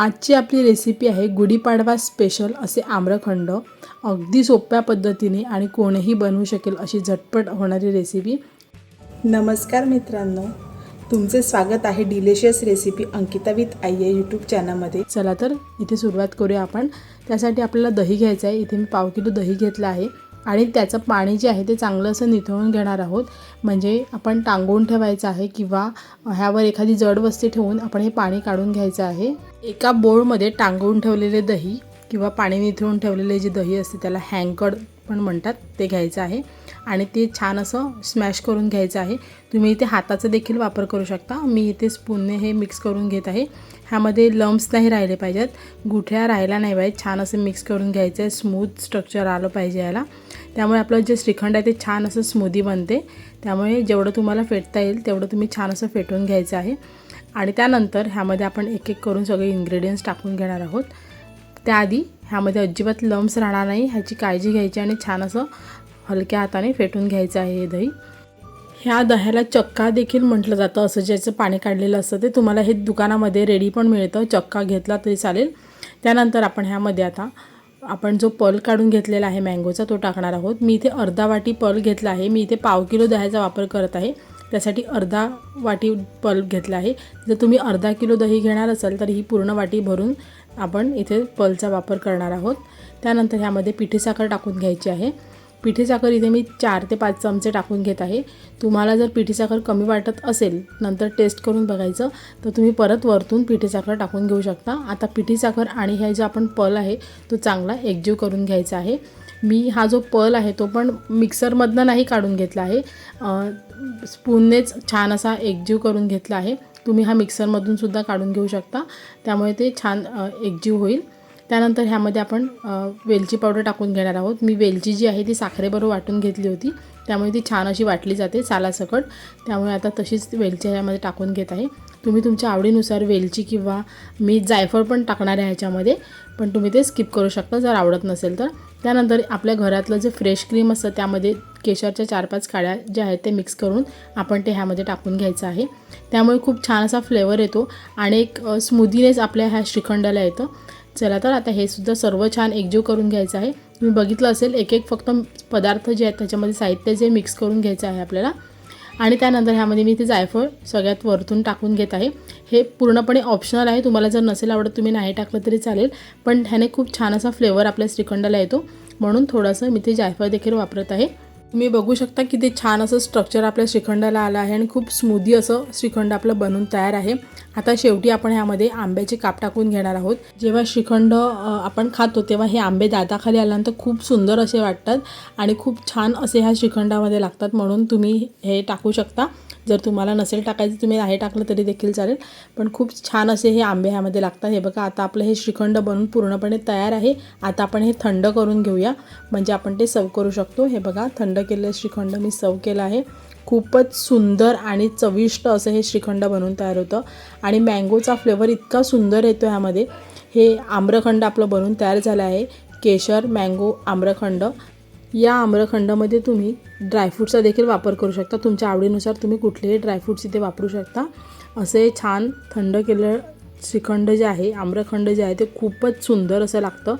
आजची आपली रेसिपी आहे गुढीपाडवा स्पेशल असे आम्रखंड. अगदी सोप्या पद्धतीने आणि कोणीही बनवू शकेल अशी झटपट होणारी रेसिपी नमस्कार मित्रांनो. तुमचे स्वागत आहे delicious recipe Ankita with Aai या यूट्यूब चॅनलमध्ये चला तर इथे सुरुवात करूया आपण. त्यासाठी आपल्याला दही घ्यायचं आहे. इथे मी पाव किलो दही घेतलं आहे. आणि त्याचं पाणी जे आहे ते चांगलं असं निथळून घेणार आहोत. म्हणजे आपण टांगून ठेवायचं आहे किंवा ह्यावर एखादी जड वस्ती ठेवून आपण हे पाणी काढून घ्यायचं आहे. एका बोळमध्ये टांगून ठेवलेले दही किंवा पाणी निथळून ठेवलेले जे दही असते त्याला हँकड पण म्हणतात ते घ्यायचं आहे. आणि ते छान असं स्मॅश करून घ्यायचं आहे. तुम्ही इथे हाताचा देखील वापर करू शकता. मी इथे स्पूनने हे मिक्स करून घेत आहे. ह्यामध्ये लम्स नाही राहिले पाहिजेत. गुठ्या राहिल्या नाही पाहिजे छान असं मिक्स करून घ्यायचं आहे. स्मूथ स्ट्रक्चर आलं पाहिजे याला. त्यामुळे आपलं जे श्रीखंड आहे ते छान असं स्मूदी बनते. त्यामुळे जेवढं तुम्हाला फेटता येईल तेवढं तुम्ही छान असं फेटून घ्यायचं आहे. आणि त्यानंतर ह्यामध्ये आपण एक एक करून सगळे इन्ग्रेडियंट्स टाकून घेणार आहोत. त्याआधी ह्यामध्ये अजिबात लम्स राहणार नाही. ह्याची काळजी घ्यायची आणि छान असं हलक्या हाताने फेटून घ्यायचं आहे हे दही. ह्या दह्याला चक्का देखील म्हटलं जातं. असं ज्याचं पाणी काढलेलं असतं ते तुम्हाला हे दुकानामध्ये रेडी पण मिळतं. चक्का घेतला तरी चालेल. त्यानंतर आपण ह्यामध्ये आता आपण जो पल काढून घेतलेला आहे मँगोचा तो टाकणार आहोत. मी इथे अर्धा वाटी पल घेतला आहे. मी इथे पाव किलो दह्याचा वापर करत आहे. त्यासाठी अर्धा वाटी पल्प घेतला आहे. जर तुम्ही अर्धा किलो दही घेणार असाल तर ही पूर्ण वाटी भरून आपण इथे पलचा वापर करणार आहोत. त्यानंतर ह्यामध्ये पिठी साखर टाकून घ्यायची आहे. पिठी साखर इथे मी चार ते पाच चमचे टाकून घेत आहे. तुम्हाला जर पिठी साखर कमी वाटत असेल नंतर टेस्ट करून बघायचं तर तुम्ही परत वरतून पिठी साखर टाकून घेऊ शकता. आता पिठी साखर आणि ह्या जो आपण पल आहे तो चांगला एकजीव करून घ्यायचा आहे. मी हा जो पल आहे तो पण मिक्सरमधनं नाही काढून घेतला आहे. स्पूननेच छान असा एकजीव करून घेतला आहे. तुम्ही हा मिक्सरमधून सुद्धा काढून घेऊ शकता. त्यामुळे ते छान एकजीव होईल. त्यानंतर ह्यामध्ये आपण वेलची पावडर टाकून घेणार आहोत. मी वेलची जी आहे ती साखरेबरोबर वाटून घेतली होती. त्यामुळे ती छान अशी वाटली जाते सालासकट. त्यामुळे आता तशीच वेलची ह्यामध्ये टाकून घेत आहे. तुम्ही तुमच्या आवडीनुसार वेलची किंवा मी जायफळ पण टाकणार आहे ह्याच्यामध्ये पण तुम्ही ते स्किप करू शकता जर आवडत नसेल तर. त्यानंतर आपल्या घरातलं जे फ्रेश क्रीम असतं त्यामध्ये केशरच्या चार पाच काड्या ज्या आहेत ते मिक्स करून आपण ते ह्यामध्ये टाकून घ्यायचं आहे. त्यामुळे खूप छान असा फ्लेवर येतो आणि एक स्मूदीनेस आपल्या ह्या श्रीखंडाला येतं. चला तर आता हे सुद्धा सर्व छान एकजीव करून घ्यायचं आहे. तुम्ही बघितलं असेल एक एक फक्त पदार्थ जे आहेत त्याच्यामध्ये साहित्य जे मिक्स करून घ्यायचं आहे आपल्याला. आणि त्यानंतर ह्यामध्ये मी ते जायफळ सगळ्यात वरतून टाकून घेत आहे. हे पूर्णपणे ऑप्शनल आहे. तुम्हाला जर नसेल आवडत तुम्ही नाही टाकलं तरी चालेल. पण ह्याने खूप छान असा फ्लेवर आपल्या श्रीखंडाला येतो. म्हणून थोडंसं मी ते जायफळ देखील वापरत आहे. तुम्ही बघू शकता की ते छान असं स्ट्रक्चर आपल्या श्रीखंडाला आलं आहे आणि खूप स्मूदी असं श्रीखंड आपलं बनून तयार आहे. आता शेवटी आपण ह्यामध्ये आंब्याचे काप टाकून घेणार आहोत. जेव्हा श्रीखंड आपण खातो तेव्हा हे आंबे दाताखाली आल्यानंतर खूप सुंदर असे वाटतात आणि खूप छान असे ह्या श्रीखंडामध्ये लागतात म्हणून तुम्ही हे टाकू शकता. जर तुम्हाला नसेल टाकायचं तुम्ही आहे टाकलं तरी देखील चालेल. पण खूप छान असे हे आंबे ह्यामध्ये लागतात. हे बघा आता आपलं हे श्रीखंड बनून पूर्णपणे तयार आहे. आता आपण हे थंड करून घेऊया. म्हणजे आपण ते सर्व करू शकतो. हे बघा थंड केलेलं श्रीखंड मी सर्व केलं आहे. खूपच सुंदर आणि चविष्ट असं हे श्रीखंड बनवून तयार होतं. आणि मँगोचा फ्लेवर इतका सुंदर येतो ह्यामध्ये. हे आम्रखंड आपलं बनवून तयार झालं आहे. केशर मँगो आम्रखंड. या आम्रखंडामध्ये तुम्ही ड्रायफ्रूटचा देखील वापर करू शकता. तुमच्या आवडीनुसार तुम्ही कुठलेही ड्रायफ्रूट्स इथे वापरू शकता. असे छान थंड केलेलं श्रीखंड जे आहे आम्रखंड जे आहे ते खूपच सुंदर असं लागतं.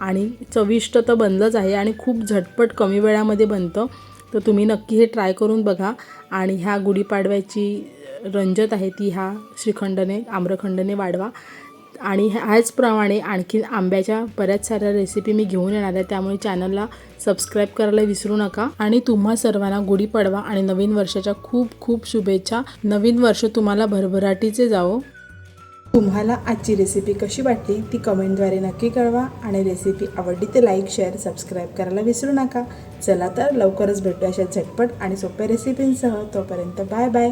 आणि चविष्ट तर बनलंच आहे आणि खूप झटपट कमी वेळामध्ये बनतं. तर तुम्ही नक्की हे ट्राय करून बघा. आणि ह्या गुढीपाडव्याची रंजत आहे ती ह्या श्रीखंडने आम्रखंडने वाढवा. आणि ह्याचप्रमाणे आणखी आंब्याच्या बऱ्याच साऱ्या रेसिपी मी घेऊन येणार आहे. त्यामुळे चॅनलला सबस्क्राईब करायला विसरू नका. आणि तुम्हा सर्वांना गुढीपाडवा आणि नवीन वर्षाच्या खूप खूप शुभेच्छा. नवीन वर्ष तुम्हाला भरभराटीचे जावो. तुम्हाला आजची रेसिपी कशी वाटली ती कमेंटद्वारे नक्की कळवा. आणि रेसिपी आवडली तर लाईक शेअर सबस्क्राईब करायला विसरू नका. चला तर लवकरच भेटू अशा झटपट आणि सोप्या रेसिपींसह तोपर्यंत बाय बाय